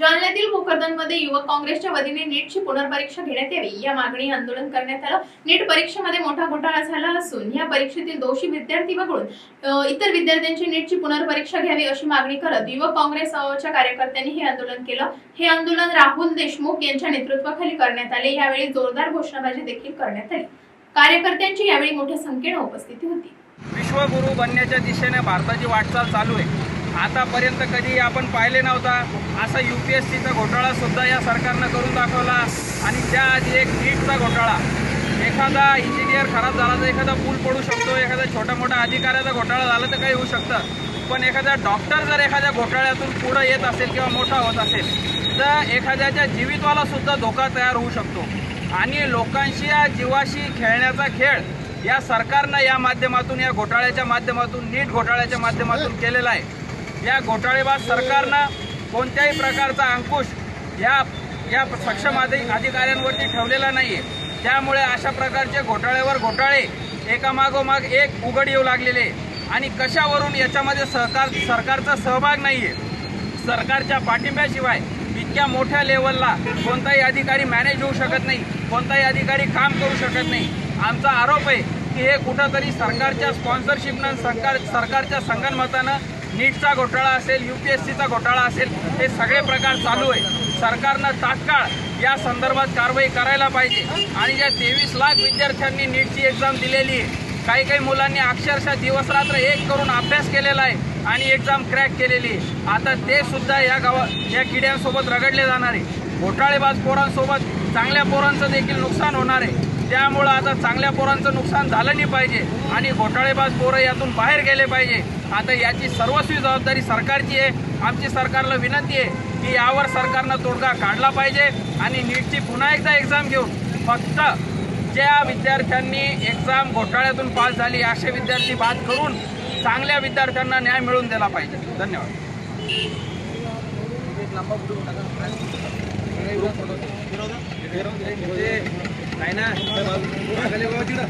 जालन्यातील भोकरदनमध्ये युवक काँग्रेसच्या वतीने नीटची पुनर्परीक्षा घेण्यात यावी. या मागणी आंदोलन करण्यात आलं. नीट परीक्षेमध्ये मोठा घोटाळा झाला असून या परीक्षेतील दोषी विद्यार्थी वगळून इतर विद्यार्थ्यांची नीटची पुनर्परीक्षा घ्यावी अशी मागणी करत युवक काँग्रेसच्या कार्यकर्त्यांनी हे आंदोलन केलं. हे आंदोलन राहुल देशमुख यांच्या नेतृत्वाखाली करण्यात आले. यावेळी जोरदार घोषणाबाजी देखील करण्यात आली. कार्यकर्त्यांची यावेळी मोठ्या संख्येने उपस्थिती होती. विश्वगुरु बनण्याच्या दिशेने भारताची वाटचाल चालू आहे. आतापर्यंत कधी आपण पाहिले नव्हता. असा यू पी एस सीचा घोटाळा सुद्धा या सरकारनं करून दाखवला. आणि त्याआधी एक नीटचा घोटाळा. एखादा इंजिनियर खराब झाला तर एखादा पूल पडू शकतो एखादा छोटा मोठा अधिकाऱ्याचा घोटाळा झाला तर काही होऊ शकतं. पण एखादा डॉक्टर जर एखाद्या घोटाळ्यातून पुढं येत असेल किंवा मोठा होत असेल तर एखाद्याच्या जीवितवाला सुद्धा धोका तयार होऊ शकतो. आणि लोकांशी या जीवाशी खेळण्याचा खेळ या सरकारनं या माध्यमातून या घोटाळ्याच्या माध्यमातून नीट घोटाळ्याच्या माध्यमातून केलेला आहे. या घोटाळेबाज सरकारनं कोणत्याही प्रकारचा अंकुश या या सक्षम अधिकाऱ्यांवरती ठेवलेला नाही आहे त्यामुळे अशा प्रकारचे घोटाळ्यावर घोटाळे एकामागोमाग एक उघड येऊ लागलेले आणि कशावरून याच्यामध्ये सहकार सरकारचा सहभाग नाही आहे सरकारच्या पाठिंब्याशिवाय इतक्या मोठ्या लेवलला कोणताही अधिकारी मॅनेज होऊ शकत नाही कोणताही अधिकारी काम करू शकत नाही. आमचा आरोप आहे की हे कुठंतरी सरकारच्या स्पॉन्सरशिपनं सरकार सरकारच्या संगणमतानं नीटचा घोटाळा असेल यू पी एस सीचा घोटाळा असेल हे सगळे प्रकार चालू आहे. सरकारनं तात्काळ या संदर्भात कारवाई करायला पाहिजे. आणि ज्या तेवीस लाख विद्यार्थ्यांनी नीटची एक्झाम दिलेली आहे काही काही मुलांनी अक्षरशः दिवसरात्र एक करून अभ्यास केलेला आहे आणि एक्झाम क्रॅक केलेली आहे. आता ते सुद्धा या गावा या किड्यांसोबत रगडले जाणार आहे. घोटाळेबाज पोरांसोबत चांगल्या पोरांचं देखील नुकसान होणार आहे. त्यामुळं आता चांगल्या पोरांचं नुकसान झालं नाही पाहिजे. आणि घोटाळेबाज पोरं यातून बाहेर गेले पाहिजे. आता याची सर्वस्वी जबाबदारी सरकारची आहे. आमची सरकारला विनंती आहे की यावर सरकारनं तोडगा काढला पाहिजे आणि नीटची पुन्हा एकदा एक्झाम घेऊन फक्त ज्या विद्यार्थ्यांनी एक्झाम घोटाळ्यातून पास झाली असे विद्यार्थी बाद करून चांगल्या विद्यार्थ्यांना न्याय मिळवून दिला पाहिजे. धन्यवाद. नाही ना.